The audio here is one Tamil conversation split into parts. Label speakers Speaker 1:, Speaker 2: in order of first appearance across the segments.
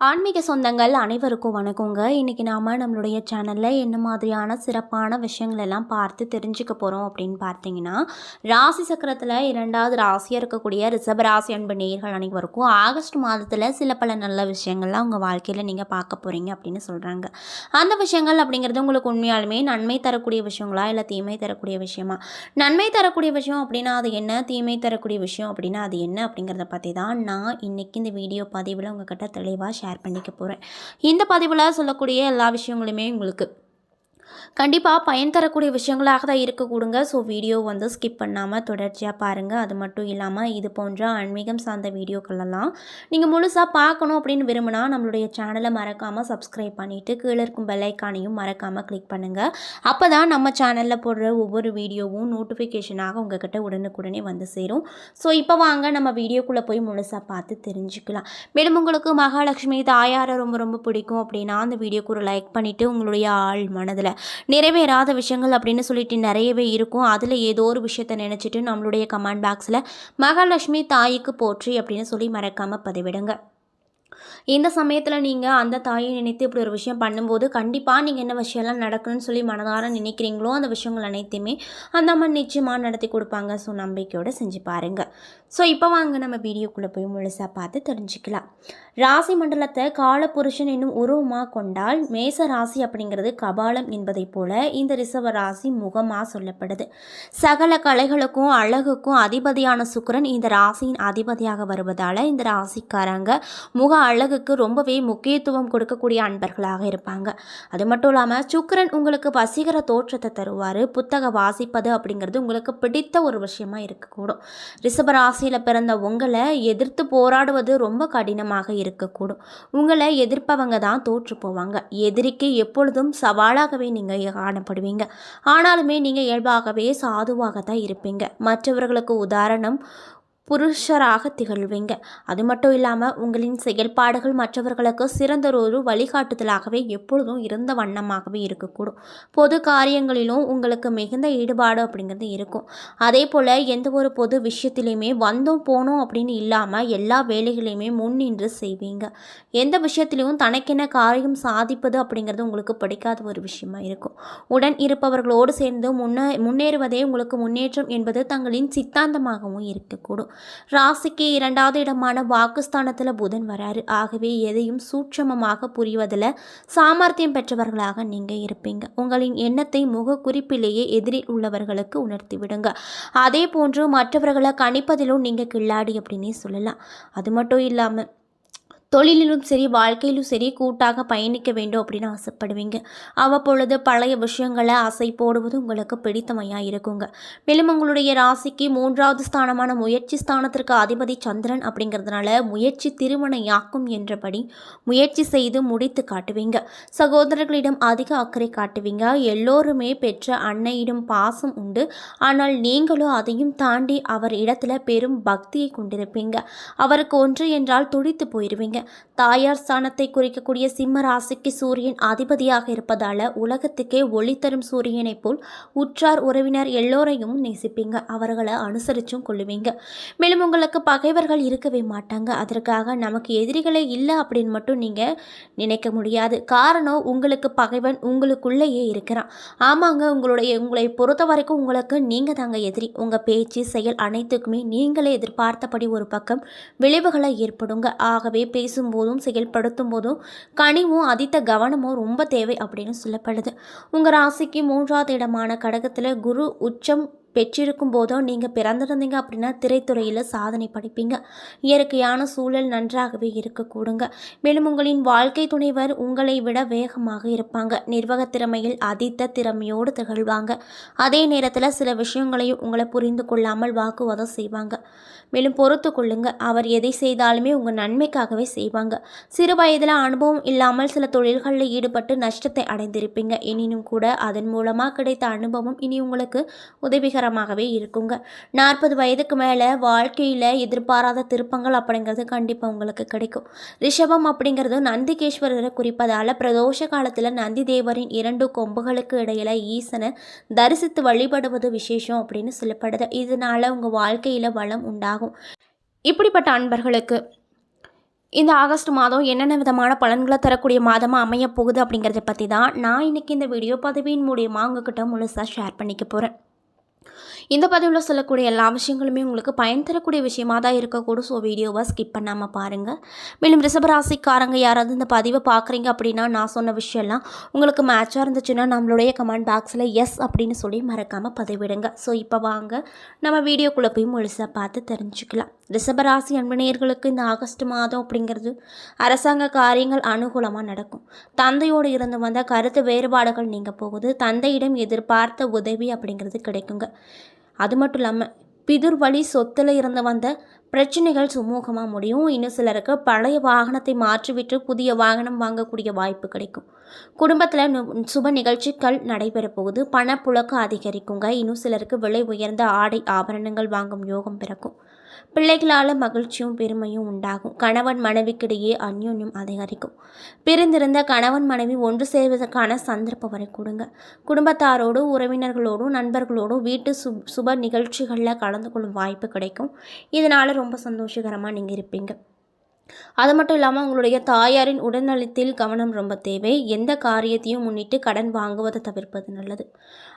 Speaker 1: ஆன்மீக சொந்தங்கள் அனைவருக்கும் வணக்கங்க. இன்றைக்கி நாம் நம்மளுடைய சேனலில் என்ன மாதிரியான சிறப்பான விஷயங்கள் எல்லாம் பார்த்து தெரிஞ்சுக்க போகிறோம் அப்படின்னு பார்த்தீங்கன்னா ராசி சக்கரத்தில் இரண்டாவது ராசியாக இருக்கக்கூடிய ரிஷப ராசி அன்பு நேர்கள் அனைவருக்கும் ஆகஸ்ட் மாதத்தில் சில பல நல்ல விஷயங்கள்லாம் உங்கள் வாழ்க்கையில் நீங்கள் பார்க்க போகிறீங்க அப்படின்னு சொல்கிறாங்க அந்த விஷயங்கள் அப்படிங்கிறது உங்களுக்கு உண்மையாலுமே நன்மை தரக்கூடிய விஷயங்களா இல்லை தீமை தரக்கூடிய விஷயமா? நன்மை தரக்கூடிய விஷயம் அப்படின்னா அது என்ன? தீமை தரக்கூடிய விஷயம் அப்படின்னா அது என்ன அப்படிங்கிறத பற்றி தான் நான் இன்றைக்கி இந்த வீடியோ பதிவில் உங்கள்கிட்ட தெளிவாக ஷேர் ஷேர் பண்ணிக்க போகிறேன் இந்த பதிவில் சொல்லக்கூடிய எல்லா விஷயங்களுமே உங்களுக்கு கண்டிப்பாக பயன் தரக்கூடிய விஷயங்களாக தான் இருக்கக்கூடுங்க ஸோ வீடியோ வந்து ஸ்கிப் பண்ணாமல் தொடர்ச்சியாக பாருங்கள் அது மட்டும் இல்லாமல் இது போன்ற ஆன்மீகம் சார்ந்த வீடியோக்களெல்லாம் நீங்கள் முழுசாக பார்க்கணும் அப்படின்னு விரும்பினா நம்மளுடைய சேனலை மறக்காமல் சப்ஸ்கிரைப் பண்ணிவிட்டு கீழே இருக்கும் பெல்லைக்கானையும் மறக்காமல் கிளிக் பண்ணுங்கள் அப்போ தான் நம்ம சேனலில் போடுற ஒவ்வொரு வீடியோவும் நோட்டிஃபிகேஷனாக உங்ககிட்ட உடனுக்குடனே வந்து சேரும். ஸோ இப்போ வாங்க நம்ம வீடியோக்குள்ளே போய் முழுசாக பார்த்து தெரிஞ்சுக்கலாம். மேலும் உங்களுக்கு மகாலட்சுமி தாயாரை ரொம்ப ரொம்ப பிடிக்கும் அப்படின்னா அந்த வீடியோக்கு ஒரு லைக் பண்ணிவிட்டு உங்களுடைய ஆள் மனதில் நிறைவேறாத விஷயங்கள் அப்படின்னு சொல்லிட்டு நிறையவே இருக்கும். அதில் ஏதோ ஒரு விஷயத்தை நினச்சிட்டு நம்மளுடைய கமெண்ட் பாக்ஸில் மகாலட்சுமி தாய்க்கு போற்றி அப்படின்னு சொல்லி மறக்காமல் பதிவிடுங்க. இந்த சமயத்தில் நீங்கள் அந்த தாயை நினைத்து இப்படி ஒரு விஷயம் பண்ணும்போது கண்டிப்பாக நீங்கள் என்ன விஷயம்லாம் நடக்கணும்னு சொல்லி மனதார நினைக்கிறீங்களோ அந்த விஷயங்கள் அனைத்தையுமே அந்த அம்மா நிச்சயமாக நடத்தி கொடுப்பாங்க. ஸோ நம்பிக்கையோடு செஞ்சு பாருங்கள் ஸோ இப்போ வாங்க நம்ம வீடியோக்குள்ளே போய் முழுசாக பார்த்து தெரிஞ்சுக்கலாம். ராசி மண்டலத்தை காலபுருஷன் என்னும் உருவமாக கொண்டால் மேச ராசி அப்படிங்கிறது கபாலம் என்பதைப் போல இந்த ரிசவ ராசி முகமாக சொல்லப்படுது. சகல கலைகளுக்கும் அழகுக்கும் அதிபதியான சுக்கரன் இந்த ராசியின் அதிபதியாக வருவதால் இந்த ராசிக்காரங்க முக அழகுக்கு ரொம்பவே முக்கியத்துவம் கொடுக்கக்கூடிய அன்பர்களாக இருப்பாங்க. அது மட்டும் இல்லாமல் சுக்கரன் உங்களுக்கு வசீகர தோற்றத்தை தருவார் புத்தக வாசிப்பது அப்படிங்கிறது உங்களுக்கு பிடித்த ஒரு விஷயமா இருக்கக்கூடும். ரிசவராசி ராசியில் பிறந்த உங்களை எதிர்த்து போராடுவது ரொம்ப கடினமாக இருக்கக்கூடும். உங்களை எதிர்ப்பவங்க தான் தோற்று போவாங்க. எதிரிக்கு எப்பொழுதும் சவாலாகவே நீங்கள் காணப்படுவீங்க. ஆனாலுமே நீங்கள் இயல்பாகவே சாதுவாக தான் இருப்பீங்க. மற்றவர்களுக்கு உதாரணம் புருஷராக திகழ்வீங்க. அது மட்டும் இல்லாமல் உங்களின் செயல்பாடுகள் மற்றவர்களுக்கு சிறந்த ஒரு வழிகாட்டுதலாகவே எப்பொழுதும் இருந்த வண்ணமாகவே இருக்கக்கூடும். பொது காரியங்களிலும் உங்களுக்கு மிகுந்த ஈடுபாடு அப்படிங்கிறது இருக்கும். அதே போல் எந்த ஒரு பொது விஷயத்திலையுமே வந்தோம் போனோம் அப்படின்னு இல்லாமல் எல்லா வேலைகளையுமே முன்னின்று செய்வீங்க. எந்த விஷயத்திலையும் தனக்கென காரியம் சாதிப்பது அப்படிங்கிறது உங்களுக்கு பிடிக்காத ஒரு விஷயமா இருக்கும். உடன் இருப்பவர்களோடு சேர்ந்து முன்னே முன்னேறுவதே உங்களுக்கு முன்னேற்றம் என்பது தங்களின் சித்தாந்தமாகவும் இருக்கக்கூடும். ராசிக்கு இரண்டாவது இடமான வாக்குஸ்தானத்தில் புதன் வராரு. ஆகவே எதையும் சூட்சமமாக புரிவதில் சாமர்த்தியம் பெற்றவர்களாக நீங்கள் இருப்பீங்க. உங்களின் எண்ணத்தை முக குறிப்பிலேயே எதிரில் உள்ளவர்களுக்கு உணர்த்தி விடுங்க அதே போன்று மற்றவர்களை கணிப்பதிலும் நீங்கள் கில்லாடி அப்படின்னே சொல்லலாம். அது மட்டும் இல்லாமல் தொழிலிலும் சரி வாழ்க்கையிலும் சரி கூட்டாக பயணிக்க வேண்டும் அப்படின்னு ஆசைப்படுவீங்க. அவ்வப்பொழுது பழைய விஷயங்களை ஆசை போடுவது உங்களுக்கு பிடித்தமையாக இருக்குங்க. மேலும் உங்களுடைய ராசிக்கு மூன்றாவது ஸ்தானமான முயற்சி ஸ்தானத்திற்கு அதிபதி சந்திரன் அப்படிங்கிறதுனால முயற்சி திருமணையாக்கும் என்றபடி முயற்சி செய்து முடித்து காட்டுவீங்க. சகோதரர்களிடம் அதிக அக்கறை காட்டுவீங்க. எல்லோருமே பெற்ற அன்னையிடம் பாசம் உண்டு. ஆனால் நீங்களும் அதையும் தாண்டி அவர் இடத்துல பெரும் பக்தியை கொண்டிருப்பீங்க. அவருக்கு ஒன்று என்றால் துடித்து போயிடுவீங்க தாயார் ஸ்தானத்தை குறிக்கக்கூடிய சிம்ம ராசிக்கு சூரியன் அதிபதியாக இருப்பதால உலகத்துக்கே ஒளி தரும் சூரியனைப் போல் உற்றார் உறவினர் எல்லோரையும் நேசிப்பீங்க. அவர்களை அனுசரிச்சும் கொள்ளுவீங்க. மேலும் உங்களுக்கு பகைவர்கள் இருக்கவே மாட்டாங்க. அதற்காக நமக்கு எதிரிகளே இல்லை அப்படின்னு மட்டும் நீங்கள் நினைக்க முடியாது. காரணம் உங்களுக்கு பகைவன் உங்களுக்குள்ளேயே இருக்கிறான். ஆமாங்க உங்களுடைய உங்களை பொறுத்த வரைக்கும் உங்களுக்கு நீங்கள் தாங்க எதிரி. உங்கள் பேச்சு செயல் அனைத்துக்குமே நீங்களே எதிர்பார்த்தபடி ஒரு பக்கம் விளைவுகளை ஏற்படுங்க. ஆகவே பேசும்போதும் செயல்படுத்தும் போதும் கனிவும் அதித்த கவனமும் ரொம்ப தேவை அப்படின்னு சொல்லப்படுது. உங்கள் ராசிக்கு மூன்றாவது இடமான கடகத்தில் குரு உச்சம் பெற்றிருக்கும் போதோ நீங்கள் பிறந்திருந்தீங்க அப்படின்னா திரைத்துறையில் சாதனை படிப்பீங்க. இயற்கையான சூழல் நன்றாகவே இருக்கக்கூடுங்க. மேலும் உங்களின் வாழ்க்கை துணைவர் உங்களை விட வேகமாக இருப்பாங்க. நிர்வாக திறமையில் அதித்த திறமையோடு திகழ்வாங்க. அதே நேரத்தில் சில விஷயங்களையும் உங்களை புரிந்து கொள்ளாமல் வாக்குவாதம் செய்வாங்க. மேலும் பொறுத்து கொள்ளுங்க. அவர் எதை செய்தாலுமே உங்கள் நன்மைக்காகவே செய்வாங்க. சிறு வயதில் அனுபவம் இல்லாமல் சில தொழில்களில் ஈடுபட்டு நஷ்டத்தை அடைந்திருப்பீங்க. எனினும் கூட அதன் மூலமாக கிடைத்த அனுபவம் இனி உங்களுக்கு உதவிகரமாகவே இருக்குங்க. நாற்பது வயதுக்கு மேலே வாழ்க்கையில் எதிர்பாராத திருப்பங்கள் அப்படிங்கிறது கண்டிப்பாக உங்களுக்கு கிடைக்கும். ரிஷபம் அப்படிங்கிறது நந்திகேஸ்வரரை குறிப்பதால் பிரதோஷ காலத்தில் நந்தி தேவரின் இரண்டு கொம்புகளுக்கு இடையில ஈசனை தரிசித்து வழிபடுவது விசேஷம் அப்படின்னு சொல்லப்படுது. இதனால உங்கள் வாழ்க்கையில் வளம் உண்டாகும். இப்படிப்பட்ட அன்பர்களுக்கு இந்த ஆகஸ்ட் மாதம் என்னென்ன விதமான பலன்களை தரக்கூடிய மாதமாக அமைய போகுது அப்படிங்கிறத பற்றி தான் நான் இன்றைக்கி இந்த வீடியோ பதவியின் மூலியமாக உங்ககிட்ட முழுசாக ஷேர் பண்ணிக்க போகிறேன் இந்த பதிவில் சொல்லக்கூடிய எல்லா விஷயங்களுமே உங்களுக்கு பயன் தரக்கூடிய விஷயமாக தான் இருக்கக்கூடும் ஸோ வீடியோவை ஸ்கிப் பண்ணாமல் பாருங்கள் மேலும் ரிஷபராசிக்காரங்க யாராவது இந்த பதிவை பார்க்குறீங்க அப்படின்னா நான் சொன்ன விஷயம்லாம் உங்களுக்கு மேட்சாக இருந்துச்சுன்னா நம்மளுடைய கமெண்ட் பாக்ஸில் எஸ் அப்படின்னு சொல்லி மறக்காமல் பதிவிடுங்க. ஸோ இப்போ வாங்க. நம்ம வீடியோக்குள்ளே போய் முழுசாக பார்த்து தெரிஞ்சுக்கலாம். ரிஷபராசி அன்பனையர்களுக்கு இந்த ஆகஸ்ட் மாதம் அப்படிங்கிறது அரசாங்க காரியங்கள் அனுகூலமாக நடக்கும். தந்தையோடு இருந்து வந்த கருத்து வேறுபாடுகள் நீங்கள் போகுது. தந்தையிடம் எதிர்பார்த்த உதவி அப்படிங்கிறது கிடைக்குங்க. அது மட்டும் இல்லாமல் பிதுர் வழி சொத்தில் இருந்து வந்த பிரச்சனைகள் சுமூகமாக முடியும். இன்னும் சிலருக்கு பழைய வாகனத்தை மாற்றிவிட்டு புதிய வாகனம் வாங்கக்கூடிய வாய்ப்பு கிடைக்கும். குடும்பத்தில் சுப நிகழ்ச்சிகள் நடைபெற போகுது. பணப்புழக்கம் அதிகரிக்குங்க. இன்னும் சிலருக்கு விலை உயர்ந்த ஆடை ஆபரணங்கள் வாங்கும் யோகம் பிறக்கும். பிள்ளைகளால் மகிழ்ச்சியும் பெருமையும் உண்டாகும். கணவன் மனைவிக்கிடையே அந்யோன்யம் அதிகரிக்கும். பிரிந்திருந்த கணவன் மனைவி ஒன்று சேர்வதற்கான சந்தர்ப்பம் வரை கொடுங்க. குடும்பத்தாரோடு உறவினர்களோடும் நண்பர்களோடும் வீட்டு சு சுப நிகழ்ச்சிகளில் கலந்து கொள்ளும் வாய்ப்பு கிடைக்கும். இதனால் ரொம்ப சந்தோஷகரமாக நீங்கள் இருப்பீங்க. அது மட்டும் இல்லாமல் உங்களுடைய தாயாரின் உடல்நலத்தில் கவனம் ரொம்ப தேவை. எந்த காரியத்தையும் முன்னிட்டு கடன் வாங்குவதை தவிர்ப்பது நல்லது.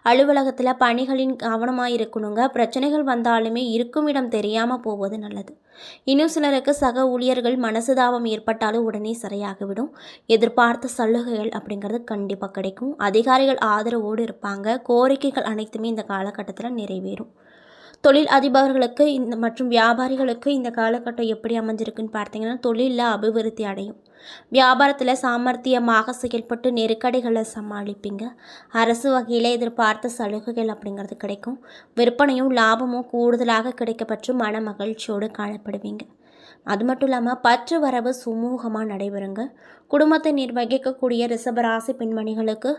Speaker 1: அலுவலகத்தில் பணிகளின் கவனமாக இருக்கணுங்க. பிரச்சனைகள் வந்தாலுமே இருக்கும் இடம் தெரியாமல் போவது நல்லது. இன்னும் சிலருக்கு சக ஊழியர்கள் மனசுதாபம் ஏற்பட்டாலும் உடனே சரியாகிவிடும். எதிர்பார்த்த சலுகைகள் அப்படிங்கிறது கண்டிப்பாக கிடைக்கும். அதிகாரிகள் ஆதரவோடு இருப்பாங்க. கோரிக்கைகள் அனைத்துமே இந்த காலகட்டத்தில் நிறைவேறும். தொழில் அதிபர்களுக்கு இந்த மற்றும் வியாபாரிகளுக்கு இந்த காலகட்டம் எப்படி அமைஞ்சிருக்குன்னு பார்த்தீங்கன்னா தொழிலில் அபிவிருத்தி அடையும். வியாபாரத்தில் சாமர்த்தியமாக செயல்பட்டு நெருக்கடிகளை சமாளிப்பீங்க. அரசு வகையில் எதிர்பார்த்த சலுகைகள் அப்படிங்கிறது கிடைக்கும். விற்பனையும் லாபமும் கூடுதலாக கிடைக்கப்பட்டு மன மகிழ்ச்சியோடு காணப்படுவீங்க. அது மட்டும் இல்லாமல் பற்று வரவு சுமூகமாக நடைபெறுங்க. குடும்பத்தை நிர்வகிக்கக்கூடிய ரிஷபராசி பெண்மணிகளுக்கு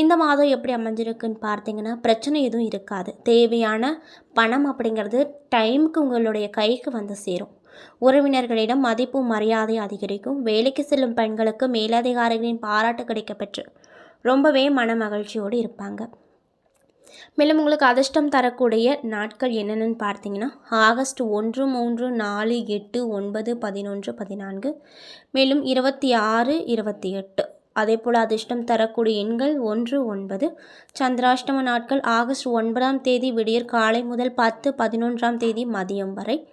Speaker 1: இந்த மாதம் எப்படி அமைஞ்சிருக்குன்னு பார்த்தீங்கன்னா பிரச்சனை எதுவும் இருக்காது. தேவையான பணம் அப்படிங்கிறது டைமுக்கு உங்களுடைய கைக்கு வந்து சேரும். உறவினர்களிடம் மதிப்பு மரியாதை அதிகரிக்கும். வேலைக்கு செல்லும் பெண்களுக்கு மேலதிகாரிகளின் பாராட்டு கிடைக்கப்பெற்று ரொம்பவே மன மகிழ்ச்சியோடு இருப்பாங்க. மேலும் உங்களுக்கு அதிர்ஷ்டம் தரக்கூடிய நாட்கள் என்னென்னு பார்த்தீங்கன்னா ஆகஸ்ட் ஒன்று மூன்று நாலு எட்டு ஒன்பது பதினொன்று பதினான்கு மேலும் இருபத்தி ஆறு இருபத்தி எட்டு. அதே போல் அதிர்ஷ்டம் தரக்கூடிய எண்கள் ஒன்று ஒன்பது. சந்திராஷ்டம நாட்கள் ஆகஸ்ட் ஒன்பதாம் தேதி விடியற் காலை முதல் பத்து பதினொன்றாம் தேதி மதியம் வரை.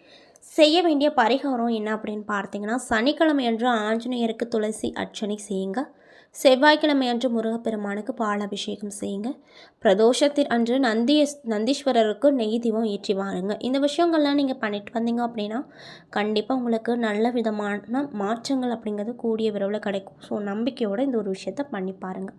Speaker 1: செய்ய வேண்டிய பரிகாரம் என்ன அப்படின்னு பார்த்தீங்கன்னா சனிக்கிழமை அன்று ஆஞ்சநேயருக்கு துளசி அர்ச்சனை செய்யுங்க. செவ்வாய்க்கிழமை அன்று முருகப்பெருமானுக்கு பால் அபிஷேகம் செய்யுங்க. பிரதோஷத்தின் அன்று நந்தி நந்தீஸ்வரருக்கு நெய் தீபம் ஏற்றி வாருங்க. இந்த விஷயங்கள்லாம் நீங்கள் பண்ணிட்டு வந்தீங்க அப்படின்னா கண்டிப்பாக உங்களுக்கு நல்ல விதமான மாற்றங்கள் அப்படிங்கிறது கூடிய விரைவில் கிடைக்கும். ஸோ நம்பிக்கையோடு இந்த ஒரு விஷயத்த பண்ணி பாருங்கள்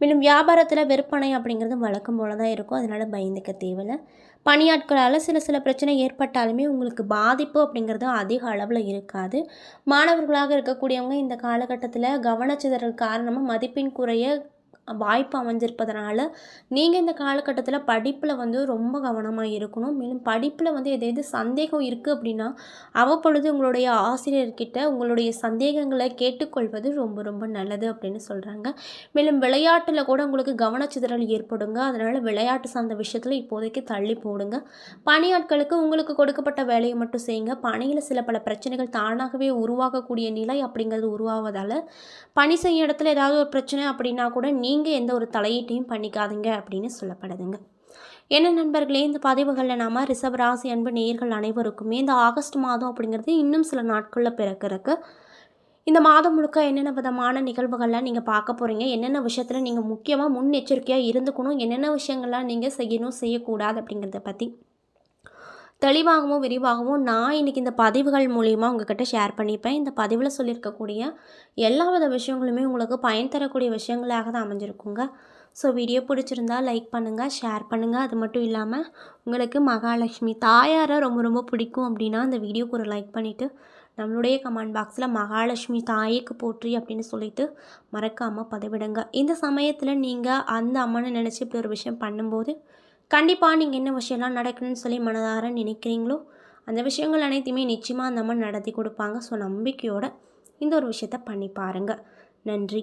Speaker 1: மேலும் வியாபாரத்தில் விற்பனை அப்படிங்கிறது வழக்கம் போல தான் இருக்கும். அதனால் பயந்துக்க தேவையில்லை. பணியாட்களால் சில சில பிரச்சனை ஏற்பட்டாலுமே உங்களுக்கு பாதிப்பு அப்படிங்கிறது அதிக அளவில் இருக்காது. மாணவர்களாக இருக்கக்கூடியவங்க இந்த காலகட்டத்தில் கவனச்சிதறல் காரணமாக மதிப்பெண் குறைய வாய்ப்பு அமைஞ்சிருப்பதனால நீங்கள் இந்த காலகட்டத்தில் படிப்பில் வந்து ரொம்ப கவனமாக இருக்கணும். மேலும் படிப்பில் வந்து எதாவது எது சந்தேகம் இருக்குது அப்படின்னா அவ்வப்பொழுது உங்களுடைய ஆசிரியர்கிட்ட உங்களுடைய சந்தேகங்களை கேட்டுக்கொள்வது ரொம்ப ரொம்ப நல்லது அப்படின்னு சொல்கிறாங்க மேலும் விளையாட்டில் கூட உங்களுக்கு கவனச்சிதறல் ஏற்படுங்க. அதனால் விளையாட்டு சார்ந்த விஷயத்தில் இப்போதைக்கு தள்ளி போடுங்க. பணியாட்களுக்கு உங்களுக்கு கொடுக்கப்பட்ட வேலையை மட்டும் செய்யுங்க. பணியில் சில பல பிரச்சனைகள் தானாகவே உருவாகக்கூடிய நிலை அப்படிங்கிறது உருவாவதால் பணி செய்யும் இடத்துல ஏதாவது ஒரு பிரச்சனை அப்படின்னா கூட நீ நீங்கள் எந்த ஒரு தலையீட்டையும் பண்ணிக்காதீங்க அப்படின்னு சொல்லப்படுதுங்க. என்ன நண்பர்களே இந்த பதிவுகளில் நாம் ரிசர்வ் ராசி அன்பு நேர்கள் அனைவருக்குமே இந்த ஆகஸ்ட் மாதம் அப்படிங்கிறது இன்னும் சில நாட்களில் பிறக்கிறதுக்கு. இந்த மாதம் முழுக்க என்னென்ன விதமான நிகழ்வுகள்லாம் நீங்கள் பார்க்க போகிறீங்க என்னென்ன விஷயத்தில் நீங்கள் முக்கியமாக முன்னெச்சரிக்கையாக இருந்துக்கணும்? என்னென்ன விஷயங்கள்லாம் நீங்கள் செய்யணும் செய்யக்கூடாது அப்படிங்கிறத பற்றி தெளிவாகவும் விரிவாகவும் நான் இன்றைக்கி இந்த பதிவுகள் மூலிமா உங்கள்கிட்ட ஷேர் பண்ணிப்பேன். இந்த பதிவில் சொல்லியிருக்கக்கூடிய எல்லா வித விஷயங்களுமே உங்களுக்கு பயன் தரக்கூடிய விஷயங்களாக தான் அமைஞ்சிருக்குங்க. ஸோ வீடியோ பிடிச்சிருந்தா லைக் பண்ணுங்கள் ஷேர் பண்ணுங்கள் அது மட்டும் இல்லாமல் உங்களுக்கு மகாலட்சுமி தாயாரை ரொம்ப ரொம்ப பிடிக்கும் அப்படின்னா அந்த வீடியோக்கு ஒரு லைக் பண்ணிவிட்டு நம்மளுடைய கமெண்ட் பாக்ஸில் மகாலட்சுமி தாயேக்கு போற்றி அப்படின்னு சொல்லிட்டு மறக்காமல் பதிவிடுங்க. இந்த சமயத்தில் நீங்கள் அந்த அம்மனை நினச்சி இப்படி ஒரு விஷயம் பண்ணும்போது கண்டிப்பாக நீங்கள் என்ன விஷயம்லாம் நடக்கணும்னு சொல்லி மனதார நினைக்கிறீங்களோ அந்த விஷயங்கள் அனைத்தையுமே நிச்சயமாக அந்த அம்மா நடத்தி கொடுப்பாங்க. ஸோ நம்பிக்கையோடு இந்த ஒரு விஷயத்த பண்ணி பாருங்கள் நன்றி.